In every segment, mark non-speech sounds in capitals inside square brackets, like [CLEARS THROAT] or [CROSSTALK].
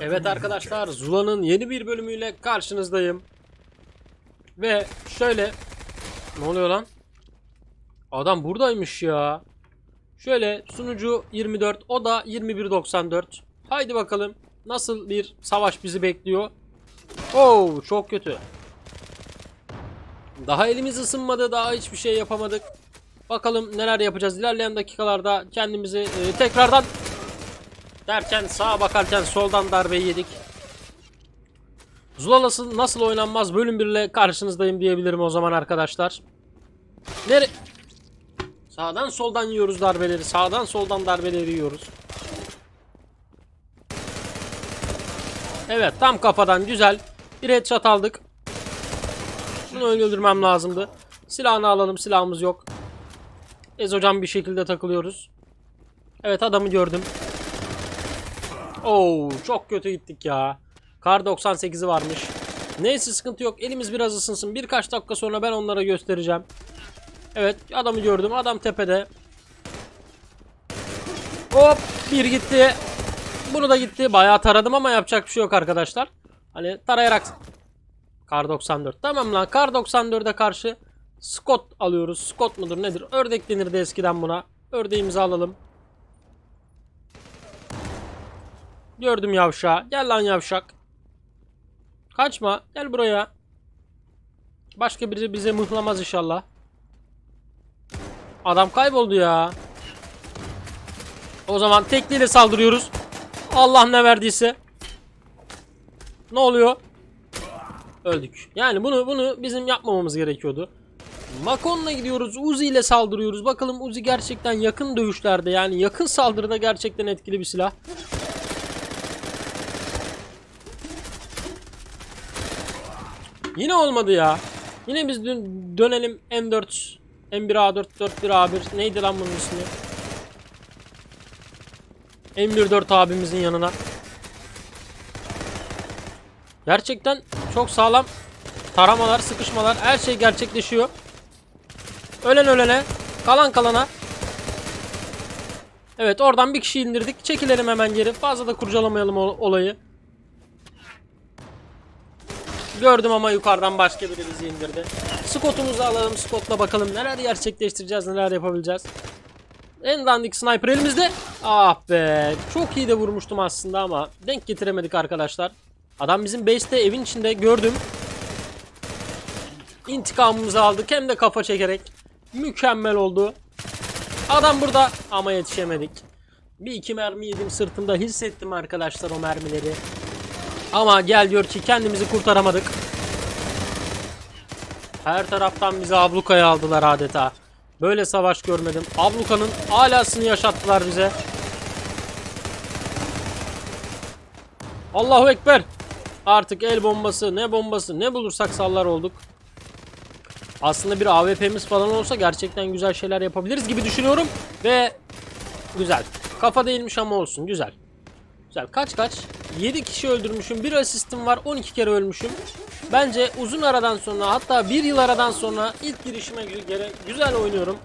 Evet arkadaşlar Zula'nın yeni bir bölümüyle karşınızdayım. Ve şöyle ne oluyor lan? Adam buradaymış ya. Şöyle sunucu 24 o da 2194. Haydi bakalım nasıl bir savaş bizi bekliyor. Oo çok kötü. Daha elimiz ısınmadı daha hiçbir şey yapamadık. Bakalım neler yapacağız ilerleyen dakikalarda kendimizi e, tekrardan Derken sağa bakarken soldan darbeyi yedik. Zulalası nasıl oynanmaz bölüm 1 ile karşınızdayım diyebilirim o zaman arkadaşlar. Nere... Sağdan soldan yiyoruz darbeleri. Sağdan soldan darbeleri yiyoruz. Evet tam kafadan güzel. Bir headshot aldık. Şunu öldürmem lazımdı. Silahını alalım silahımız yok. Ez hocam bir şekilde takılıyoruz. Evet adamı gördüm. Oo çok kötü gittik ya. Kar 98'i varmış. Neyse sıkıntı yok. Elimiz biraz ısınsın. Birkaç dakika sonra ben onlara göstereceğim. Evet adamı gördüm. Adam tepede. Hop bir gitti. Bunu da gitti. Bayağı taradım ama yapacak bir şey yok arkadaşlar. Hani tarayarak Kar 94. Tamam lan Kar 94'e karşı Scott alıyoruz. Scott mudur nedir? Ördek denirdi eskiden buna. Ördeğimizi alalım. Gördüm yavşağı. Gel lan yavşak. Kaçma. Gel buraya. Başka biri bize mıhlamaz inşallah. Adam kayboldu ya. O zaman tekliyle saldırıyoruz. Allah ne verdiyse. Ne oluyor? Öldük. Yani bunu bunu bizim yapmamamız gerekiyordu. Makon'la gidiyoruz. Uzi ile saldırıyoruz. Bakalım Uzi gerçekten yakın dövüşlerde yani yakın saldırıda gerçekten etkili bir silah. Yine olmadı ya. Yine biz dün dönelim M4 M1A4 41A1 neydi lan bunun ismi? M14 abimizin yanına. Gerçekten çok sağlam taramalar, sıkışmalar her şey gerçekleşiyor. Ölen ölene, kalan kalana. Evet oradan bir kişi indirdik. Çekilelim hemen geri. Fazla da kurcalamayalım olayı. Gördüm ama yukarıdan başka biri bizi indirdi. Scott'umuzu alalım. Scott'la bakalım neler gerçekleştireceğiz, neler yapabileceğiz. En dandik sniper elimizde. Ah be. Çok iyi de vurmuştum aslında ama denk getiremedik arkadaşlar. Adam bizim base'te evin içinde gördüm. İntikamımızı aldık hem de kafa çekerek. Mükemmel oldu. Adam burada ama yetişemedik. Bir iki mermi yedim sırtımda hissettim arkadaşlar o mermileri. Ama gel gör ki kendimizi kurtaramadık. Her taraftan bizi ablukaya aldılar adeta. Böyle savaş görmedim. Ablukanın alasını yaşattılar bize. Allahu Ekber. Artık el bombası, ne bombası, ne bulursak sallar olduk. Aslında bir AWP'miz falan olsa gerçekten güzel şeyler yapabiliriz gibi düşünüyorum. Ve güzel. Kafa değilmiş ama olsun. Güzel. Güzel. Kaç kaç? 7 kişi öldürmüşüm. Bir asistim var. 12 kere ölmüşüm. Bence uzun aradan sonra hatta bir yıl aradan sonra ilk girişime göre güzel oynuyorum.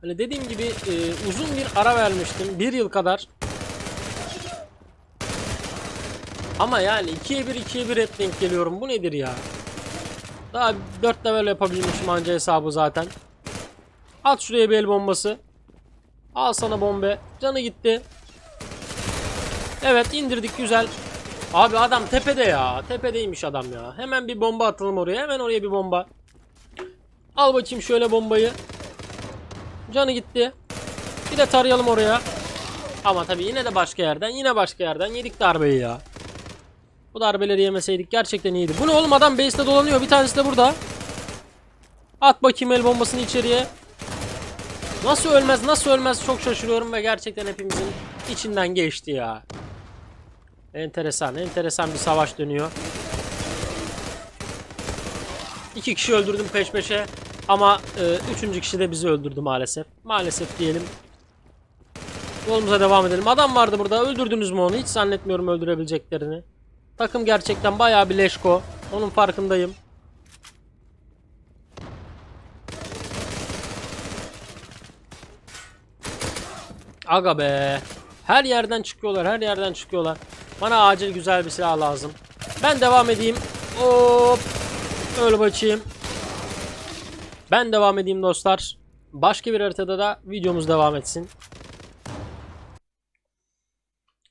Hani dediğim gibi e, uzun bir ara vermiştim. Bir yıl kadar. Ama yani 2'ye 1 2'ye 1 hep denk geliyorum. Bu nedir ya? Daha 4 level yapabilmişim anca hesabı zaten. At şuraya bir el bombası. Al sana bombe. Canı gitti. Evet indirdik güzel. Abi adam tepede ya. Tepedeymiş adam ya. Hemen bir bomba atalım oraya. Hemen oraya bir bomba. Al bakayım şöyle bombayı. Canı gitti. Bir de tarayalım oraya. Ama tabii yine de başka yerden. Yine başka yerden yedik darbeyi ya. Bu darbeleri yemeseydik gerçekten iyiydi. Bu ne oğlum adam base'te dolanıyor. Bir tanesi de burada. At bakayım el bombasını içeriye. Nasıl ölmez nasıl ölmez çok şaşırıyorum ve gerçekten hepimizin içinden geçti ya. Enteresan enteresan bir savaş dönüyor. İki kişi öldürdüm peş peşe. Ama e, üçüncü kişi de bizi öldürdü maalesef. Maalesef diyelim. Yolumuza devam edelim. Adam vardı burada. Öldürdünüz mü onu? Hiç zannetmiyorum öldürebileceklerini. Takım gerçekten bayağı bir leşko. Onun farkındayım. Aga be. Her yerden çıkıyorlar, her yerden çıkıyorlar. Bana acil güzel bir silah lazım. Ben devam edeyim. Hop. Öyle bakayım. Ben devam edeyim dostlar. Başka bir haritada da videomuz devam etsin.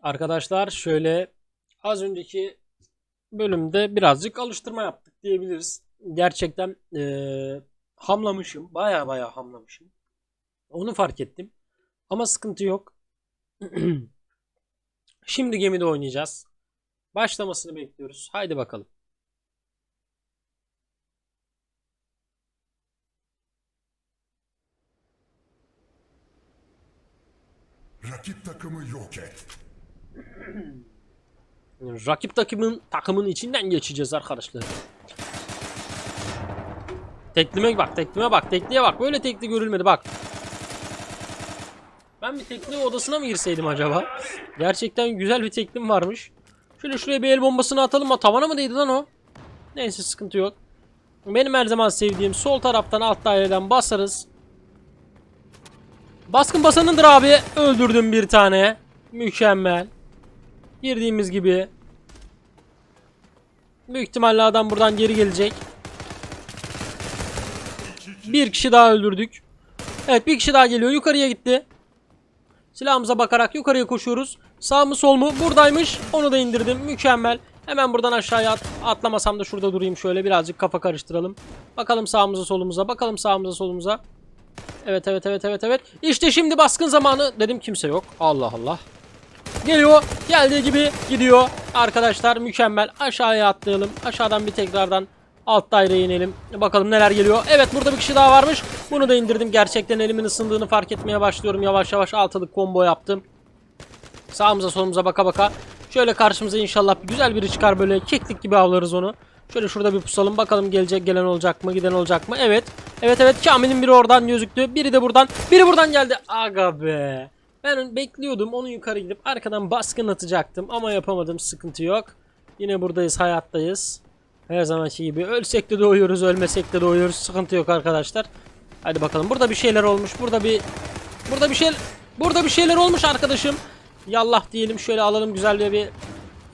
Arkadaşlar şöyle az önceki bölümde birazcık alıştırma yaptık diyebiliriz. Gerçekten eee, hamlamışım. Baya baya hamlamışım. Onu fark ettim. Ama sıkıntı yok. [CLEARS THROAT] Şimdi gemide oynayacağız. Başlamasını bekliyoruz. Haydi bakalım. Rakip takımı yok et. [CLEARS THROAT] Rakip takımın takımın içinden geçeceğiz arkadaşlar. Teklime bak, teklime bak, tekliye bak. Böyle tekli görülmedi bak. Ben bir tekli odasına mı girseydim acaba? Gerçekten güzel bir teklim varmış. Şöyle şuraya bir el bombasını atalım mı? Tavana mı değdi lan o? Neyse sıkıntı yok. Benim her zaman sevdiğim sol taraftan alt daireden basarız. Baskın basanındır abi. Öldürdüm bir tane. Mükemmel. Girdiğimiz gibi. Büyük ihtimalle adam buradan geri gelecek. Bir kişi daha öldürdük. Evet bir kişi daha geliyor. Yukarıya gitti. Silahımıza bakarak yukarıya koşuyoruz. Sağ mı sol mu? Buradaymış. Onu da indirdim. Mükemmel. Hemen buradan aşağıya at. Atlamasam da şurada durayım şöyle. Birazcık kafa karıştıralım. Bakalım sağımıza solumuza. Bakalım sağımıza solumuza. Evet evet evet evet evet. İşte şimdi baskın zamanı. Dedim kimse yok. Allah Allah. Geliyor. Geldiği gibi gidiyor. Arkadaşlar mükemmel. Aşağıya atlayalım. Aşağıdan bir tekrardan alt daireye inelim. Bakalım neler geliyor. Evet burada bir kişi daha varmış. Bunu da indirdim. Gerçekten elimin ısındığını fark etmeye başlıyorum. Yavaş yavaş altılık combo yaptım. Sağımıza solumuza baka baka. Şöyle karşımıza inşallah güzel biri çıkar böyle keklik gibi avlarız onu. Şöyle şurada bir pusalım bakalım gelecek gelen olacak mı giden olacak mı? Evet. Evet evet Kamil'in biri oradan gözüktü. Biri de buradan. Biri buradan geldi. Aga be. Ben bekliyordum onu yukarı gidip arkadan baskın atacaktım ama yapamadım sıkıntı yok. Yine buradayız hayattayız. Her zamanki gibi ölsek de doğuyoruz ölmesek de doğuyoruz sıkıntı yok arkadaşlar. Hadi bakalım burada bir şeyler olmuş burada bir burada bir şey burada bir şeyler olmuş arkadaşım. Yallah diyelim şöyle alalım güzel bir, bir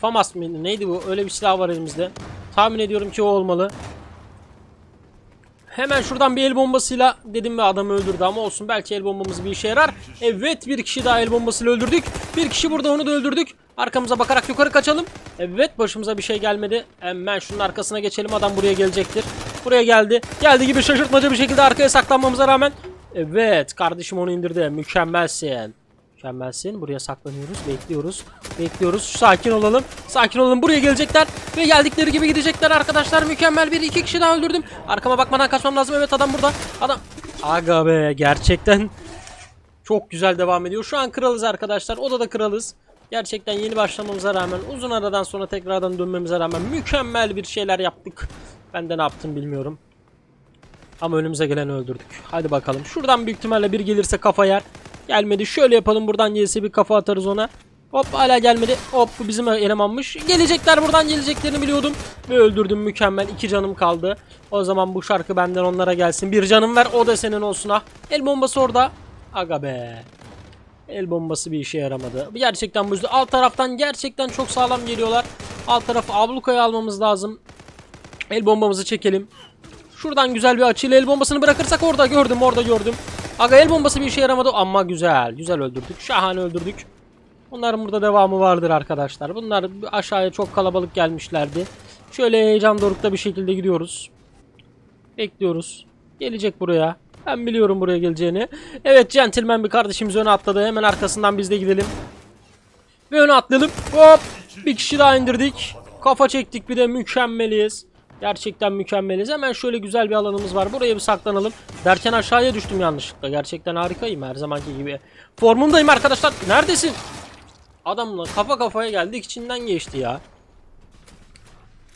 FAMAS mıydı neydi bu öyle bir silah var elimizde. Tahmin ediyorum ki o olmalı. Hemen şuradan bir el bombasıyla dedim ve adamı öldürdü ama olsun belki el bombamız bir işe yarar. Evet bir kişi daha el bombasıyla öldürdük. Bir kişi burada onu da öldürdük. Arkamıza bakarak yukarı kaçalım. Evet başımıza bir şey gelmedi. Hemen şunun arkasına geçelim adam buraya gelecektir. Buraya geldi. Geldi gibi şaşırtmaca bir şekilde arkaya saklanmamıza rağmen. Evet kardeşim onu indirdi. Mükemmelsin. Mükemmelsin. Buraya saklanıyoruz. Bekliyoruz. Bekliyoruz. Sakin olalım. Sakin olalım. Buraya gelecekler. Ve geldikleri gibi gidecekler arkadaşlar. Mükemmel bir iki kişi daha öldürdüm. Arkama bakmadan kaçmam lazım. Evet adam burada. Adam. Aga be gerçekten çok güzel devam ediyor. Şu an kralız arkadaşlar. Odada kralız. Gerçekten yeni başlamamıza rağmen uzun aradan sonra tekrardan dönmemize rağmen mükemmel bir şeyler yaptık. Ben de ne yaptım bilmiyorum. Ama önümüze geleni öldürdük. Hadi bakalım. Şuradan büyük ihtimalle bir gelirse kafa yer. Gelmedi. Şöyle yapalım. Buradan gelirse bir kafa atarız ona. Hop hala gelmedi. Hop bu bizim elemanmış. Gelecekler buradan geleceklerini biliyordum. Ve öldürdüm mükemmel. İki canım kaldı. O zaman bu şarkı benden onlara gelsin. Bir canım ver o da senin olsun ah. El bombası orada. Aga be. El bombası bir işe yaramadı. Gerçekten bu yüzden alt taraftan gerçekten çok sağlam geliyorlar. Alt tarafı ablukaya almamız lazım. El bombamızı çekelim. Şuradan güzel bir açıyla el bombasını bırakırsak orada gördüm orada gördüm. Aga el bombası bir işe yaramadı ama güzel. Güzel öldürdük. Şahane öldürdük. Bunların burada devamı vardır arkadaşlar. Bunlar aşağıya çok kalabalık gelmişlerdi. Şöyle heyecan dorukta bir şekilde gidiyoruz. Bekliyoruz. Gelecek buraya. Ben biliyorum buraya geleceğini. Evet centilmen bir kardeşimiz öne atladı. Hemen arkasından biz de gidelim. Ve öne atlayalım. Hop. Bir kişi daha indirdik. Kafa çektik bir de mükemmeliyiz. Gerçekten mükemmeliz. Hemen şöyle güzel bir alanımız var. Buraya bir saklanalım. Derken aşağıya düştüm yanlışlıkla. Gerçekten harikayım her zamanki gibi. Formundayım arkadaşlar. Neredesin? Adamla kafa kafaya geldik. içinden geçti ya.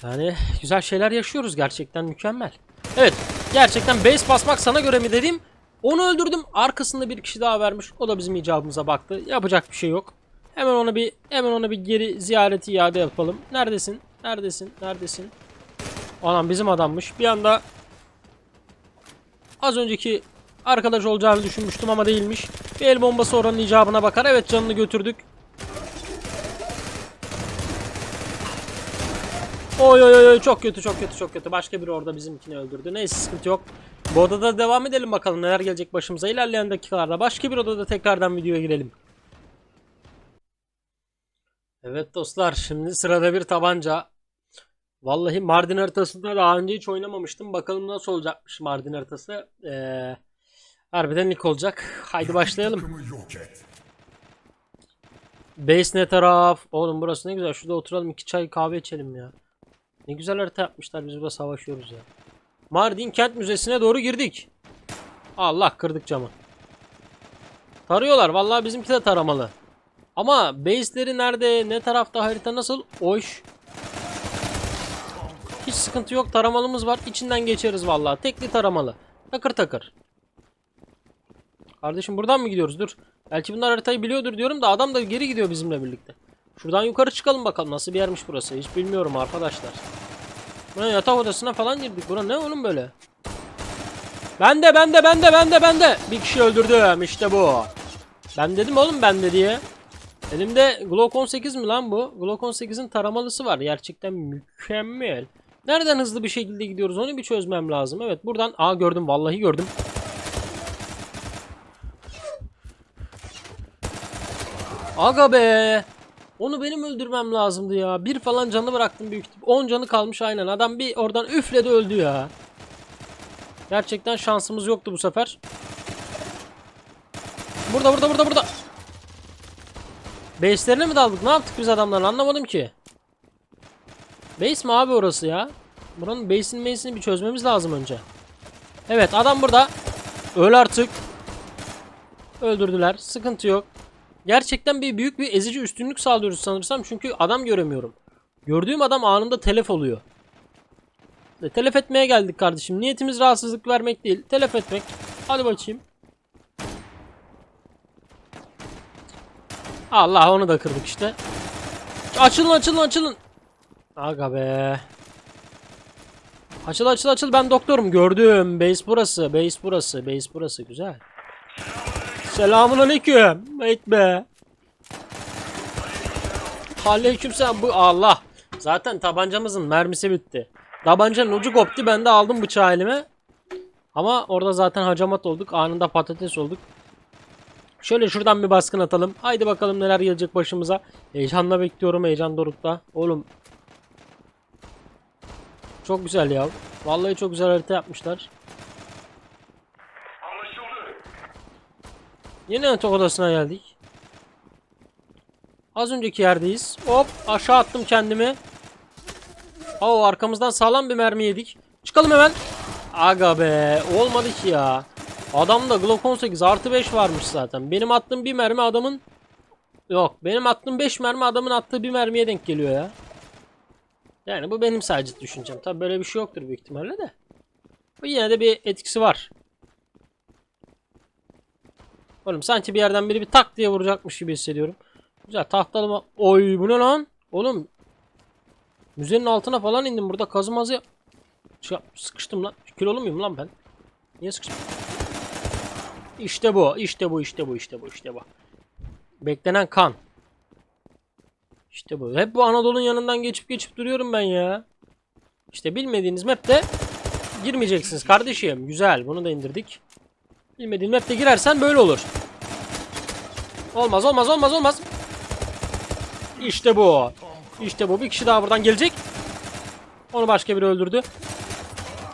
Yani güzel şeyler yaşıyoruz. Gerçekten mükemmel. Evet. Gerçekten base basmak sana göre mi dedim. Onu öldürdüm. Arkasında bir kişi daha vermiş. O da bizim icabımıza baktı. Yapacak bir şey yok. Hemen ona bir hemen ona bir geri ziyareti iade yapalım. Neredesin? Neredesin? Neredesin? Anam bizim adammış. Bir anda az önceki arkadaş olacağını düşünmüştüm ama değilmiş. Bir el bombası oranın icabına bakar. Evet canını götürdük. Oy oy oy çok kötü çok kötü çok kötü. Başka biri orada bizimkini öldürdü. Neyse sıkıntı yok. Bu odada devam edelim bakalım neler gelecek başımıza. İlerleyen dakikalarda başka bir odada tekrardan videoya girelim. Evet dostlar şimdi sırada bir tabanca. Vallahi Mardin haritasında daha önce hiç oynamamıştım. Bakalım nasıl olacakmış Mardin haritası. Ee, harbiden ilk olacak. Haydi başlayalım. Base ne taraf? Oğlum burası ne güzel. Şurada oturalım iki çay kahve içelim ya. Ne güzel harita yapmışlar. Biz burada savaşıyoruz ya. Mardin Kent Müzesi'ne doğru girdik. Allah kırdık camı. Tarıyorlar. Vallahi bizimki de taramalı. Ama base'leri nerede? Ne tarafta? Harita nasıl? Oş. Hiç sıkıntı yok. Taramalımız var. İçinden geçeriz vallahi. Tekli taramalı. Takır takır. Kardeşim buradan mı gidiyoruz? Dur. Belki bunlar haritayı biliyordur diyorum da adam da geri gidiyor bizimle birlikte. Şuradan yukarı çıkalım bakalım nasıl bir yermiş burası. Hiç bilmiyorum arkadaşlar. Buna yatak odasına falan girdik. Bura ne oğlum böyle? Bende bende bende bende bende. Bir kişi öldürdüm işte bu. Ben dedim oğlum bende diye. Elimde Glock 18 mi lan bu? Glock 18'in taramalısı var. Gerçekten mükemmel. Nereden hızlı bir şekilde gidiyoruz onu bir çözmem lazım. Evet buradan. Aa gördüm vallahi gördüm. Aga be. Onu benim öldürmem lazımdı ya. Bir falan canı bıraktım büyük ihtimal. 10 canı kalmış aynen. Adam bir oradan üfledi öldü ya. Gerçekten şansımız yoktu bu sefer. Burada burada burada burada. Base'lerine mi daldık? Ne yaptık biz adamların? Anlamadım ki. Base mi abi orası ya? Buranın base'in base'ini bir çözmemiz lazım önce. Evet adam burada. Öl artık. Öldürdüler. Sıkıntı yok. Gerçekten bir büyük bir ezici üstünlük sağlıyoruz sanırsam çünkü adam göremiyorum. Gördüğüm adam anında telef oluyor. E, telef etmeye geldik kardeşim. Niyetimiz rahatsızlık vermek değil. Telef etmek. Hadi bakayım. Allah onu da kırdık işte. Açılın açılın açılın. Aga be. Açıl açıl açıl ben doktorum gördüm. Base burası. Base burası. Base burası güzel. Selamun aleyküm. Mate be. Aleykümselam bu Allah. Zaten tabancamızın mermisi bitti. Tabancanın ucu koptu. Ben de aldım bıçağı elime. Ama orada zaten hacamat olduk. Anında patates olduk. Şöyle şuradan bir baskın atalım. Haydi bakalım neler gelecek başımıza. Heyecanla bekliyorum. Heyecan dorukta. Oğlum. Çok güzel ya. Vallahi çok güzel harita yapmışlar. Yine yatak odasına geldik. Az önceki yerdeyiz. Hop aşağı attım kendimi. Oo arkamızdan sağlam bir mermi yedik. Çıkalım hemen. Aga be olmadı ki ya. Adamda Glock 18 artı 5 varmış zaten. Benim attığım bir mermi adamın Yok benim attığım 5 mermi adamın attığı bir mermiye denk geliyor ya. Yani bu benim sadece düşüncem. Tabi böyle bir şey yoktur büyük ihtimalle de. Bu yine de bir etkisi var. Oğlum sanki bir yerden biri bir tak diye vuracakmış gibi hissediyorum. Güzel tahtalı mı? Oy bu ne lan? Oğlum. Müzenin altına falan indim. Burada kazımazı Şey sıkıştım lan. Kilolu muyum lan ben? Niye sıkıştım? İşte bu. işte bu. işte bu. işte bu. işte bu. Beklenen kan. İşte bu. Hep bu Anadolu'nun yanından geçip geçip duruyorum ben ya. İşte bilmediğiniz map'te girmeyeceksiniz kardeşim. Güzel. Bunu da indirdik. Bilmediğin map'te girersen böyle olur. Olmaz olmaz olmaz olmaz. İşte bu. İşte bu. Bir kişi daha buradan gelecek. Onu başka biri öldürdü.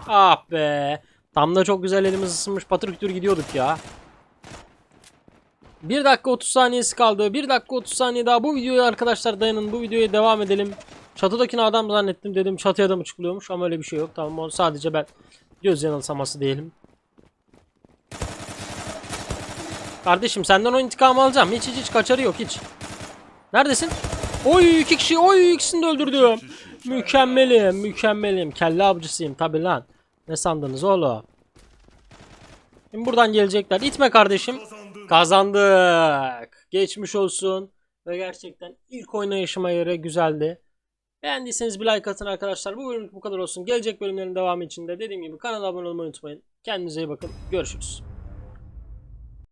Ah be. Tam da çok güzel elimiz ısınmış patır kütür gidiyorduk ya. 1 dakika 30 saniyesi kaldı. 1 dakika 30 saniye daha bu videoya arkadaşlar dayanın. Bu videoya devam edelim. Çatıdakini adam zannettim dedim. Çatıya da mı çıkılıyormuş ama öyle bir şey yok. Tamam o sadece ben göz yanılsaması diyelim. Kardeşim senden o intikamı alacağım. Hiç hiç hiç kaçarı yok hiç. Neredesin? Oy iki kişi oy ikisini de öldürdüm. Mükemmelim mükemmelim. Kelle avcısıyım tabi lan. Ne sandınız oğlum? Şimdi buradan gelecekler. İtme kardeşim. Kazandık. Geçmiş olsun. Ve gerçekten ilk oynayışıma göre güzeldi. Beğendiyseniz bir like atın arkadaşlar. Bu bölümlük bu kadar olsun. Gelecek bölümlerin devamı için de dediğim gibi kanala abone olmayı unutmayın. Kendinize iyi bakın. Görüşürüz.